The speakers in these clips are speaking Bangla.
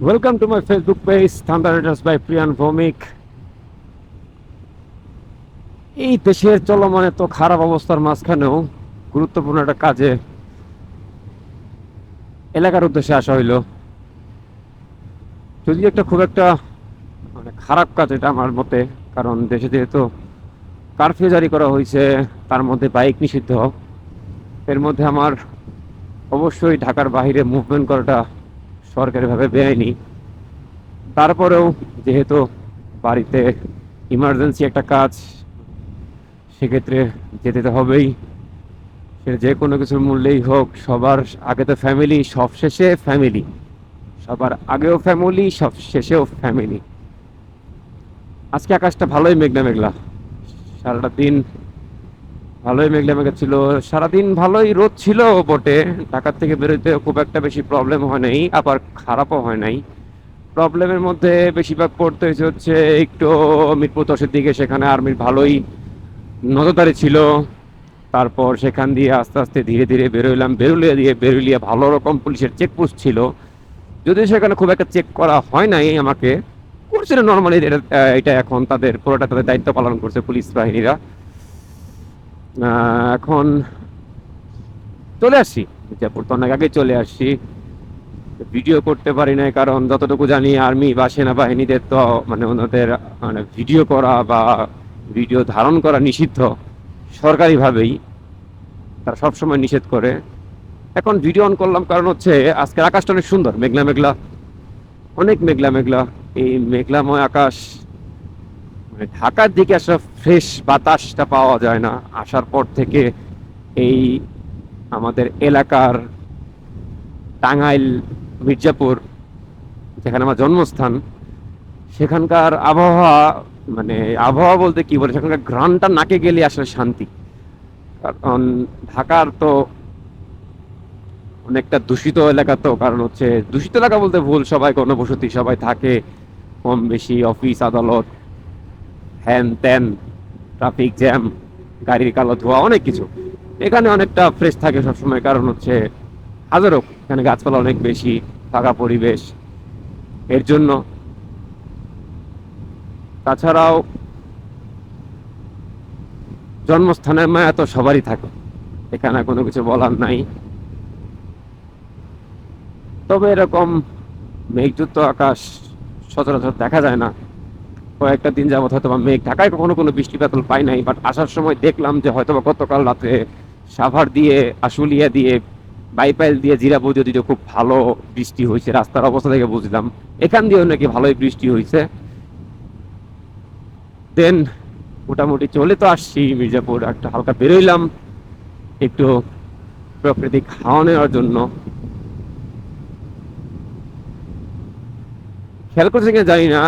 Welcome to my Facebook page, Thunder Raiders by Priyan Vomik. এই দেশের চলমান এত খারাপ অবস্থার মাঝখানেও গুরুত্বপূর্ণ একটা কাজে এলাকার উদ্দেশ্যে আসা হইল যদি একটা খুব একটা মানে খারাপ কাজ এটা আমার মতে কারণ দেশে যেহেতু কারফিউ জারি করা হয়েছে তার মধ্যে বাইক নিষিদ্ধ এর মধ্যে আমার অবশ্যই ঢাকার বাইরে মুভমেন্ট করাটা সরকারিভাবে বেআইনি। তারপরেও যেহেতু বাড়িতে ইমার্জেন্সি একটা কাজ, সেক্ষেত্রে যেতে তো হবেই। সে যে কোনো কিছুর মূল্যেই হোক, সবার আগে তো ফ্যামিলি সব শেষে ফ্যামিলি সবার আগেও ফ্যামিলি সব শেষেও ফ্যামিলি আজকে আকাশটা ভালোই মেঘলা মেঘলা। সারাটা দিন ভালোই মেঘলা মেঘলা ছিল। সারাদিন ভালোই রোদ ছিল বটে। ঢাকার থেকে বেরোতে খুব একটা বেশি প্রবলেম হয় নাই, আবার খারাপও হয় নাই। প্রবলেমের মধ্যে বেশিরভাগ পড়তে হয়েছে হচ্ছে একটু মিরপুর দশের দিকে, সেখানে আর্মির ভালোই নজরদারি ছিল। তারপর সেখান দিয়ে আস্তে আস্তে ধীরে ধীরে বেরোইলাম। বেরুলিয়া দিয়ে বেরুলিয়া ভালো রকম পুলিশের চেকপোস্ট ছিল। যদিও সেখানে খুব একটা চেক করা হয় নাই আমাকে। করছিল নর্মালি এটা এখন তাদের, পুরোটা তাদের দায়িত্ব পালন করছে পুলিশ বাহিনীরা। এখন চলে আসছি। মির্জাপুর তো অনেক আগে চলে আসছি। ভিডিও করতে পারি না কারণ যতটুকু জানি আর্মি বা সেনাবাহিনীদের তো মানে ওনাদের মানে ভিডিও করা বা ভিডিও ধারণ করা নিষিদ্ধ সরকারিভাবেই। তারা সবসময় নিষেধ করে। এখন ভিডিও অন করলাম কারণ হচ্ছে আজকের আকাশটা অনেক সুন্দর, মেঘলা মেঘলা। অনেক মেঘলা মেঘলা। এই মেঘলাময় আকাশ মানে ঢাকার দিকে আসলে ফ্রেশ বাতাসটা পাওয়া যায় না। আসার পর থেকে এই আমাদের এলাকার টাঙ্গাইল, মির্জাপুর, যেখানে আমার জন্মস্থান, সেখানকার আবহাওয়া মানে আবহাওয়া বলতে কি বলে, সেখানকার ঘ্রাণটা নাকে গেলে আসলে শান্তি। কারণ ঢাকার তো অনেকটা দূষিত এলাকা তো, কারণ হচ্ছে দূষিত এলাকা বলতে ভুল, সবাই কোনো বসতি সবাই থাকে, কম বেশি, অফিস, আদালত হ্যান ত্যান ট্রাফিক জ্যাম গাড়ির কালো ধোয়া, অনেক কিছু। এখানে অনেকটা ফ্রেশ থাকে সবসময়, কারণ হচ্ছে হাজারো, এখানে গাছপালা অনেক বেশি, ফাঁকা পরিবেশ। এর জন্য তাছাড়াও জন্মস্থানের মায়া তো সবারই থাকে, এখানে কোনো কিছু বলার নাই। তবে এরকম মেঘযুক্ত আকাশ সচরাচর দেখা যায় না। কয়েকটা দিন যাবত হয়তো বা মেঘ ঢাকায় কখনো কোনো বৃষ্টি বাদল পাই নাই বাট আসার সময় দেখলাম যে হয়তো বা গতকাল রাতে সাভার দিয়ে, আশুলিয়া দিয়ে, বাইপাইল দিয়ে, জিরাবু দিয়ে খুব ভালো বৃষ্টি হয়েছে। রাস্তার অবস্থা থেকে বুঝলাম। এখান দিয়েও নাকি ভালোই বৃষ্টি হয়েছে। দেন মোটামুটি চলে তো আসছি মির্জাপুর, একটা হালকা বেরোইলাম, একটু প্রকৃতি খাওয়া নেওয়ার জন্য। খেয়াল করছে কিনা জানি না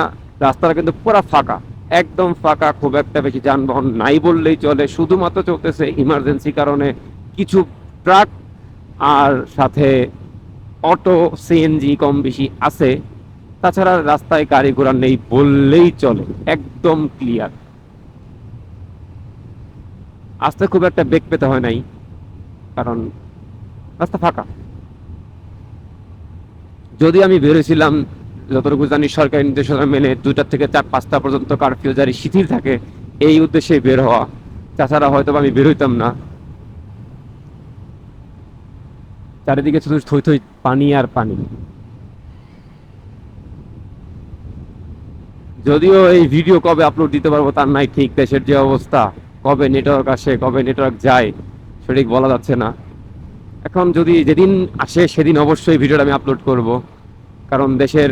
রাস্তাটা কিন্তু পুরো ফাঁকা, একদম ফাঁকা, খুব একটা বেশি যানবাহন নাই বললেই চলে। শুধুমাত্র চলতেছে ইমার্জেন্সি কারণে কিছু ট্রাক আর সাথে অটো সিএনজি কম বেশি আছে। তাছাড়া রাস্তায় গাড়ি ঘোড়া নেই বললেই চলে, একদম ক্লিয়ার আসতে খুব একটা বেগ পেতে হয় নাই, কারণ রাস্তা ফাঁকা। যদি আমি বেরোছিলাম যতটুকু জানি সরকারি নির্দেশনা মেনে দুইটা থেকে চার, পাঁচটা পর্যন্ত কারফিউ জারি শিথিল থাকে, এই উদ্দেশ্যে বের হওয়া। তাছাড়া হয়তো আমি বেরোইতাম না। চারিদিকে শুধু থই থই পানি আর পানি। যদিও এই ভিডিও কবে আপলোড দিতে পারব তার নাই ঠিক দেশের যে অবস্থা, কবে নেটওয়ার্ক আসে, কবে নেটওয়ার্ক যায়, সঠিক বলা যাচ্ছে না। এখন যদি যেদিন আসে সেদিন অবশ্যই ভিডিওটা আমি আপলোড করব, কারণ দেশের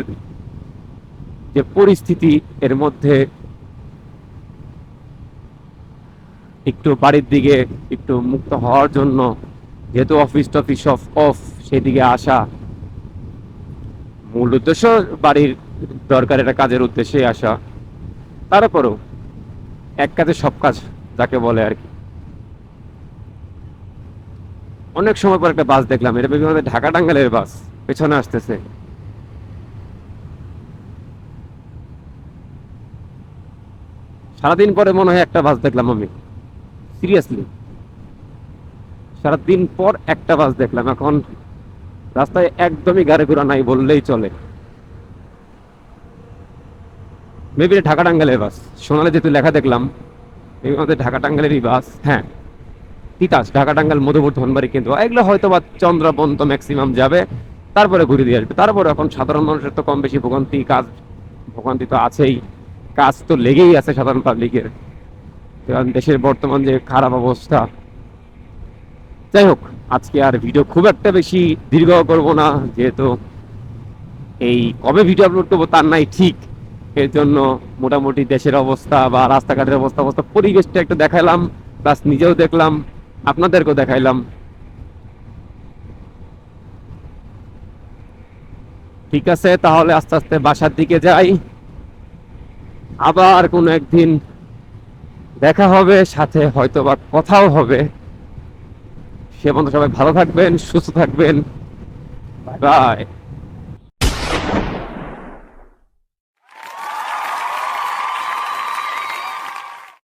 যে পরিস্থিতি এর মধ্যে একটু বাড়ির দিকে একটু মুক্ত হওয়ার জন্য, যেহেতু অফিস টফিস অফ অফ সেদিকে আসা মূল উদ্দেশ্য বাড়ির দরকার একটা কাজের উদ্দেশ্যে আসা। তারপরেও এক কাজে সব কাজ যাকে বলে আর কি। অনেক সময় পর একটা বাস দেখলাম, এটা বিভিন্ন ঢাকা টাঙ্গালের বাস পেছনে আসতেছে। সারাদিন পরে মনে হয় একটা বাস দেখলাম আমি। সিরিয়াসলি সারাদিন পর একটা বাস দেখলাম। এখন রাস্তায় একদমই গাড়ি ঘোড়া নাই বললেই চলে। মেবি ঢাকা টাঙ্গালের বাস। সোনালে যেহেতু লেখা দেখলাম আমাদের ঢাকা টাঙ্গালেরই বাস। হ্যাঁ। তিতাস ঢাকা টাঙ্গাল মধুপুর, ধনবাড়ি কিন্তু এগুলো হয়তো বা চন্দ্রপন্ত ম্যাক্সিমাম যাবে। তারপরে ঘুরে দিয়ে আসবে। তারপরে এখন সাধারণ মানুষের তো কম বেশি ভোগান্তি কাজ, ভোগান্তি তো আছেই। কাজ তো লেগেই আছে সাধারণ পাবলিকের কারণ দেশের বর্তমান যে খারাপ অবস্থা। যাই হোক, আজকে আর ভিডিও খুব একটা বেশি দীর্ঘ করব না, যেহেতু এই কবে ভিডিও আপলোড করব তার নাই ঠিক। এর জন্য মোটামুটি দেশের অবস্থা বা রাস্তাঘাটের অবস্থা অবস্থা, পরিবেশটা একটু দেখালাম প্লাস নিজেও দেখলাম, আপনাদেরকেও দেখাইলাম। ঠিক আছে, তাহলে আস্তে আস্তে বাসার দিকে যাই। আবার কোনো একদিন দেখা হবে, সাথে হয়তো বা কথাও হবে। সে পর্যন্ত সবাই ভালো থাকবেন, সুস্থ থাকবেন। বাই